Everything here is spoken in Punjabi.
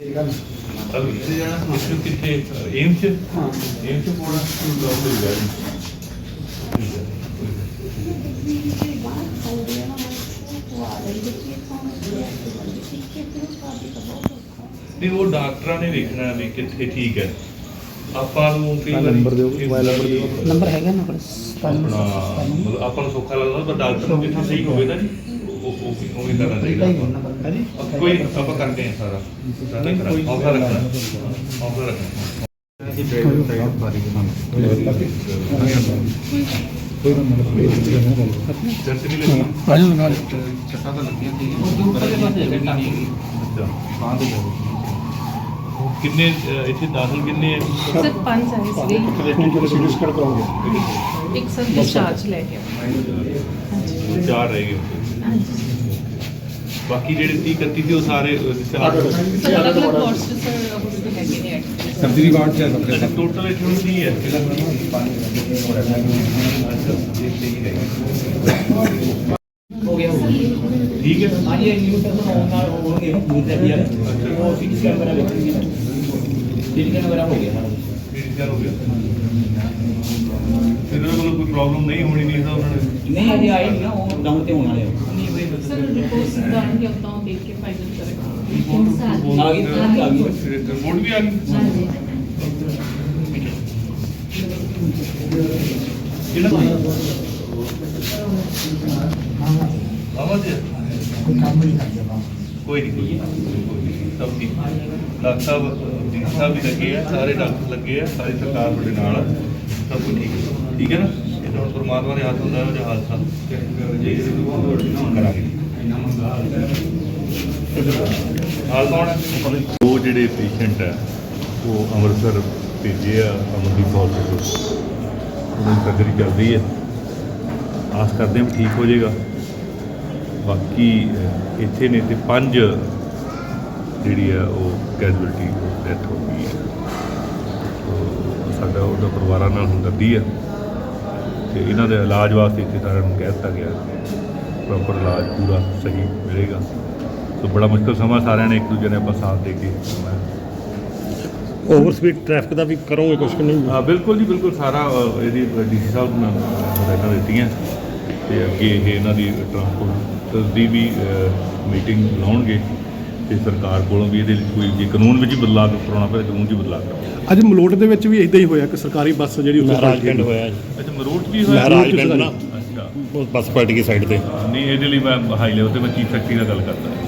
ਅਬ ਇੱਥੇ ਜਾਣਾ ਇਸ ਨੂੰ ਕਿੱਥੇ ਏਮ ਚ ਹਾਂ ਏਮ ਚ ਪੋਣਾ ਲੋਕ ਹੋ ਗਿਆ ਨਹੀਂ ਉਹ ਡਾਕਟਰਾਂ ਨੇ ਵੇਖਣਾ ਵੀ ਕਿੱਥੇ ਠੀਕ ਹੈ। ਆਪਾਂ ਨੂੰ ਕਈ ਵਾਰੀ ਨੰਬਰ ਦਿਓ, ਮੋਬਾਈਲ ਨੰਬਰ ਦਿਓ। ਨੰਬਰ ਹੈਗਾ ਨਾ ਕੋਲ ਆਪਣਾ ਮਤਲਬ ਆਪਾਂ ਨੂੰ ਸੌਖਾ ਲੱਗਦਾ ਪਰ ਡਾਕਟਰ ਨੂੰ ਕਿੱਥੇ ਸਹੀ ਹੋਵੇ ਨਾ ਜੀ। ਉਹ ਉਹ ਉਹ ਵੀ ਕਰਨਾ ਚਾਹੀਦਾ ਆਪਾਂ। ਹਾਂਜੀ ਆਪਾਂ ਕੋਈ ਆਪਾਂ ਕਰਦੇ ਹਾਂ ਸਾਰਾ ਸਾਰਾ ਕਰਾਂਗੇ ਹੌਸਲਾ ਰੱਖਣਾ ਹੌਸਲਾ ਰੱਖਣਾ ਦਰਦ ਨਹੀਂ ਲੱਗੀ ਰਾਜੂ ਲਗਾ ਚੱਟਾ ਤਾਂ ਲੱਗੀਆਂ ਸੀ ਉਹਦੇ ਉੱਪਰਲੇ ਪਾਸੇ ਜਗ੍ਹਾ ਨਹੀਂ ਹੈਗੀ ਅੱਛਾ ਬਾਂਹ ਦੇ ਕਿੰਨੇ ਅਹ, ਇੱਥੇ ਦਾਖਲ ਕਿੰਨੇ ਹੈ ਸਰ ਪੰਜ ਆਏ ਸੀਗੇ ਹੁਣ ਜਦੋਂ ਸੀਰੀਅਸ ਕਰ ਕਰਾਉਂਗੇ ਇੱਕ ਸਰ ਡਿਸਚਾਰਜ ਲੈ ਕੇ ਆਏ। ਚਾਰ ਰਹਿ ਗਏ ਹਾਂਜੀ ਬਾਕੀ ਜਿਹੜੇ 30 31 ਸੀ ਉਹ ਸਾਰੇ ਸਰ ਅਲੱਗ ਅਲੱਗ ਵਾਰਡਸ ਚ ਸਰ ਉਹ ਹੈਗੇ ਨੇ ਐਡ ਸਰਜਰੀ ਵਾਰਡ ਚ ਹੈ ਅੱਛਾ ਟੋਟਲ ਇੱਥੇ ਕੀ ਹੈ। ਹੋ ਗਿਆ ਹੋ ਗਿਆ। ਠੀਕ ਹੈ। ਹਾਂਜੀ ਇਹ ਨਿਊ ਟੈਸਟ ਹੋਣ ਨਾਲ ਹੋਣਗੇ ਨਾ ਦੂਰ ਦੇ ਯਾਰ ਉਹ ਸਕੈਨ ਵਗੈਰਾ ਵੇਖਣਗੇ ਸਿਟੀ ਸਕੈਨ ਵਗੈਰਾ ਹੋ ਗਿਆ ਸਾਰਾ ਮੇਰੀ ਹੋ ਗਿਆ ਇਹਦੇ ਕੋਲ ਕੋਈ ਪ੍ਰੋਬਲਮ ਨਹੀਂ ਹੋਣੀ ਨਹੀਂ ਤਾਂ ਉਹਨਾਂ ਨੇ ਨਹੀਂ ਅਜੇ ਨਹੀਂ ਨਾ ਉਹ ਡਾਊਨ ਤੇ ਹੋਣ ਵਾਲੇ ਆ ਸਰ ਰਿਪੋਰਟ ਸਿੱਧਾਂਗੇ ਆਪਾਂ ਉਹ ਦੇਖ ਕੇ ਫਾਈਨਲ ਕਰਾਂਗੇ। ਆ ਗਈ ਆ ਗਈ। ਰਿਪੋਰਟ ਵੀ ਆ ਗਈ। ਕਿਹੜਾ ਆਵਾਜ਼ ਹੈ ਕੋਈ ਨਹੀਂ ਕੋਈ ਨਹੀਂ ਸਭ ਠੀਕ। ਡਾਕਟਰ ਸਾਹਿਬ ਜੀ ਸਾਹਿਬ ਵੀ ਲੱਗੇ ਆ ਸਾਰੇ ਡਾਕਟਰ ਲੱਗੇ ਆ ਸਾਰੀ ਸਰਕਾਰ ਤੁਹਾਡੇ ਨਾਲ ਆ। ਸਭ ਕੁਝ ਠੀਕ। ਹੈ ਠੀਕ ਹੈ ਨਾ? ਤਾਂ ਹੁਣ ਪਰਮਾਤਮਾ ਦੇ ਹੱਥ ਹੁੰਦਾ ਹੈ ਜੋ ਹਾਦਸਾ ਕਰਾਂਗੇ। ਹਾਲ ਕੌਣ ਹੈ? ਉਹ ਜਿਹੜੇ ਪੇਸ਼ੈਂਟ ਹੈ, ਉਹ ਅੰਮ੍ਰਿਤਸਰ ਭੇਜੇ ਆ ਅਮਰਦੀਪ ਹਸਪੀਟਲ ਉਹਨਾਂ ਦੀ ਸਰਜਰੀ ਚੱਲਦੀ ਹੈ। ਆਸ ਕਰਦੇ ਹਾਂ ਵੀ ਠੀਕ ਹੋ ਜਾਏਗਾ। ਬਾਕੀ ਇੱਥੇ ਨੇ ਤੇ ਪੰਜ ਜਿਹੜੀ ਆ ਉਹ ਕੈਜੁਅਲਟੀ ਡੈਥ ਹੋ ਗਈ ਹੈ। ਸਾਡਾ ਉਹਦਾ ਪਰਿਵਾਰਾਂ ਨਾਲ ਹਮਦਰਦੀ ਆ ਤੇ ਇਹਨਾਂ ਦੇ ਇਲਾਜ ਵਾਸਤੇ ਇੱਥੇ ਸਾਰਿਆਂ ਨੂੰ ਕਹਿ ਦਿੱਤਾ ਗਿਆ ਪ੍ਰੋਪਰ ਇਲਾਜ ਪੂਰਾ ਸਹੀ ਮਿਲੇਗਾ। ਸੋ ਬੜਾ ਮੁਸ਼ਕਲ ਸਮਾਂ ਸਾਰਿਆਂ ਨੇ ਇੱਕ ਦੂਜੇ ਨੇ ਆਪਾਂ ਸਾਥ ਦੇ ਕੇ ਓਵਰ ਸਪੀਡ ਟ੍ਰੈਫਿਕ ਦਾ ਵੀ ਕਰੋਗੇ ਕੁਝ ਕਿ ਨਹੀਂ। ਹਾਂ ਬਿਲਕੁਲ ਜੀ ਬਿਲਕੁਲ ਸਾਰਾ ਇਹਦੀ ਡੀਸੀ ਸਾਹਿਬ ਨੂੰ ਹਦਾਇਤਾਂ ਦਿੱਤੀਆਂ। ਤੇ ਅੱਗੇ ਇਹ ਇਹਨਾਂ ਦੀ ਟਰਾਂਸਪੋਰਟ ਦੀ ਵੀ ਮੀਟਿੰਗ ਲਾਉਣਗੇ। ਤੇ ਸਰਕਾਰ ਕੋਲੋਂ ਵੀ ਇਹਦੇ ਲਈ ਕੋਈ ਜੇ ਕਾਨੂੰਨ ਵਿੱਚ ਹੀ ਬਦਲਾਅ ਕਰਾਉਣਾ ਪਵੇ ਕਾਨੂੰਨ 'ਚ ਹੀ ਬਦਲਾਅ ਕਰਾਉਣਾ ਅੱਜ ਮਲੋਟ ਦੇ ਵਿੱਚ ਵੀ ਇਦਾਂ ਹੀ ਹੋਇਆ ਕਿ ਸਰਕਾਰੀ ਬੱਸ ਜਿਹੜੀ ਉੱਥੇ ਪਲਟੀ। ਹੋਇਆ ਅੱਛਾ ਮਰੂਟ ਵੀ ਹੋਇਆ? ਮਹਾਰਾਜ ਪਿੰਡ ਨਾ। ਅੱਛਾ। ਉਹ ਬੱਸ ਪਲਟ ਗਈ ਸਾਈਡ ਤੇ। ਨਹੀਂ ਇਹਦੇ ਲਈ ਮੈਂ ਹਾਈ ਲੈਵਲ ਤੇ ਮੈਂ ਚੀਫ ਸੈਕਟਰੀ ਨਾਲ ਗੱਲ ਕਰਦਾ।